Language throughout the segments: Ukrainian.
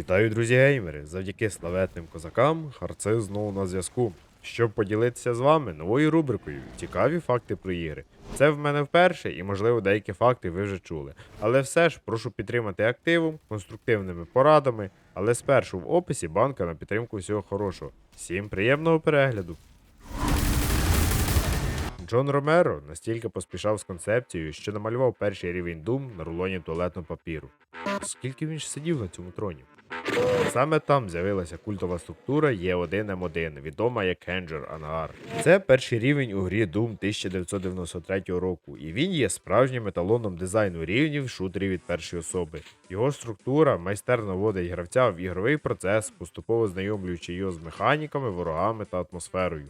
Вітаю, друзі геймери! Завдяки славетним козакам Харци знову на зв'язку. Щоб поділитися з вами новою рубрикою Цікаві факти про ігри. Це в мене вперше, і можливо деякі факти ви вже чули. Але все ж прошу підтримати активом, конструктивними порадами, але спершу в описі банка на підтримку всього хорошого. Всім приємного перегляду! Джон Ромеро настільки поспішав з концепцією, що намалював перший рівень Doom на рулоні туалетного папіру. Скільки він ж сидів на цьому троні? Саме там з'явилася культова структура Є1М1, відома як Хенджер Ангар. Це перший рівень у грі Doom 1993 року, і він є справжнім еталоном дизайну рівнів шутерів від першої особи. Його структура майстерно вводить гравця в ігровий процес, поступово знайомлюючи його з механіками, ворогами та атмосферою.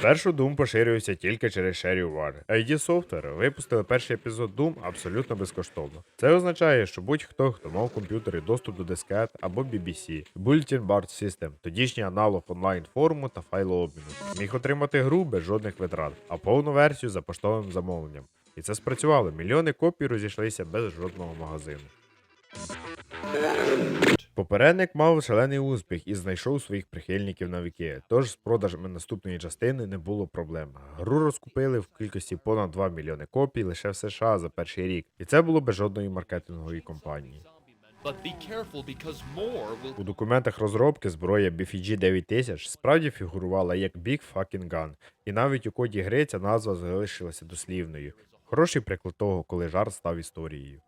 Спершу Doom поширювався тільки через Shareware. ID Software випустили перший епізод Doom абсолютно безкоштовно. Це означає, що будь-хто, хто мав комп'ютери доступ до дискет або BBC, Bulletin Board System, тодішній аналог онлайн форуму та файлообміну, міг отримати гру без жодних витрат, а повну версію за поштовим замовленням. І це спрацювало. Мільйони копій розійшлися без жодного магазину. Попередник мав шалений успіх і знайшов своїх прихильників на віки, тож з продажами наступної частини не було проблем. Гру розкупили в кількості понад 2 мільйони копій лише в США за перший рік, і це було без жодної маркетингової кампанії. У документах розробки зброя BFG 9000 справді фігурувала як Big Fucking Gun, і навіть у коді гри ця назва залишилася дослівною. Хороший приклад того, коли жарт став історією.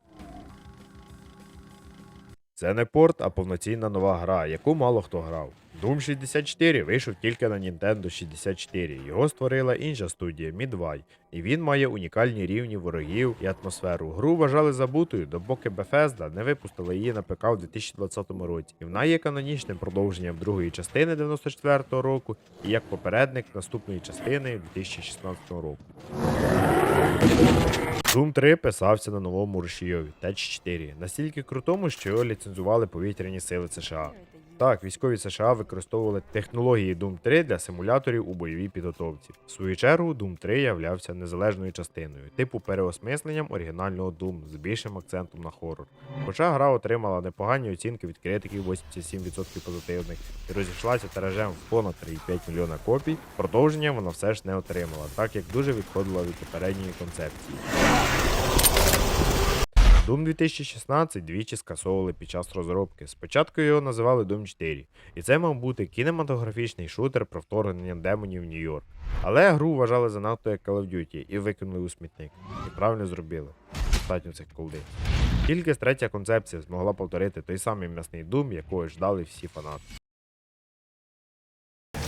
Це не порт, а повноцінна нова гра, яку мало хто грав. Doom 64 вийшов тільки на Nintendo 64. Його створила інша студія Midway, і він має унікальні рівні ворогів і атмосферу. Гру вважали забутою, допоки Bethesda не випустила її на ПК у 2020 році. І вона є канонічним продовженням другої частини 94-го року і як попередник наступної частини 2016 року. Doom 3 писався на новому рушійові Теч 4, настільки крутому, що його ліцензували повітряні сили США. Так, військові США використовували технології Doom 3 для симуляторів у бойовій підготовці. В свою чергу, Doom 3 являвся незалежною частиною, типу переосмисленням оригінального Doom з більшим акцентом на хорор. Хоча гра отримала непогані оцінки від критиків 87% позитивних і розійшлася тиражем в понад 3,5 мільйона копій, продовження вона все ж не отримала, так як дуже відходила від попередньої концепції. Doom 2016 двічі скасовували під час розробки. Спочатку його називали Doom 4, і це мав бути кінематографічний шутер про вторгнення демонів Нью-Йорк. Але гру вважали занадто як Call of Duty і викинули у смітник. І правильно зробили. Достатньо цих колди. Тільки третя концепція змогла повторити той самий м'ясний Doom, якого ждали всі фанати.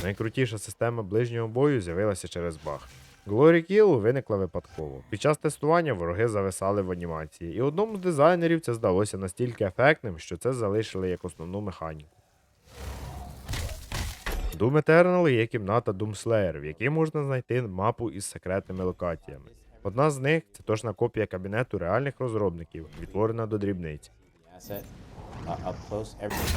Найкрутіша система ближнього бою з'явилася через баг. Glory Kill виникла випадково. Під час тестування вороги зависали в анімації, і одному з дизайнерів це здалося настільки ефектним, що це залишили як основну механіку. Doom Eternal є кімната Doom Slayer, в якій можна знайти мапу із секретними локаціями. Одна з них це точна копія кабінету реальних розробників, відтворена до дрібниць.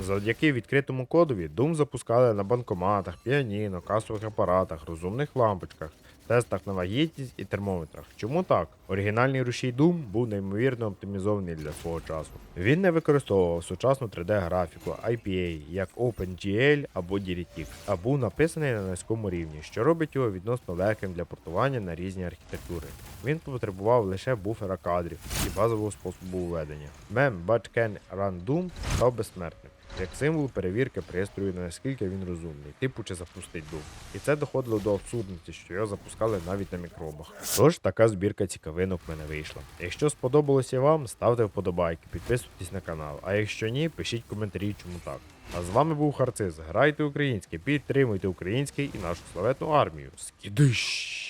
Завдяки відкритому кодові Doom запускали на банкоматах, піаніно, касових апаратах, розумних лампочках, тестах на вагітність і термометрах. Чому так? Оригінальний рушій Doom був неймовірно оптимізований для свого часу. Він не використовував сучасну 3D-графіку IPA, як OpenGL або DirectX, а був написаний на низькому рівні, що робить його відносно легким для портування на різні архітектури. Він потребував лише буфера кадрів і базового способу введення. Мем But Can Run Doom став безсмертним. Як символ перевірки пристрою, наскільки він розумний, типу чи запустить Doom. І це доходило до абсурдності, що його запускали навіть на мікробах. Тож така збірка цікавинок в мене вийшла. Якщо сподобалося вам, ставте вподобайки, підписуйтесь на канал. А якщо ні, пишіть коментарі, чому так. А з вами був Харциз. Грайте українське, підтримуйте український і нашу славетну армію. Скидиш!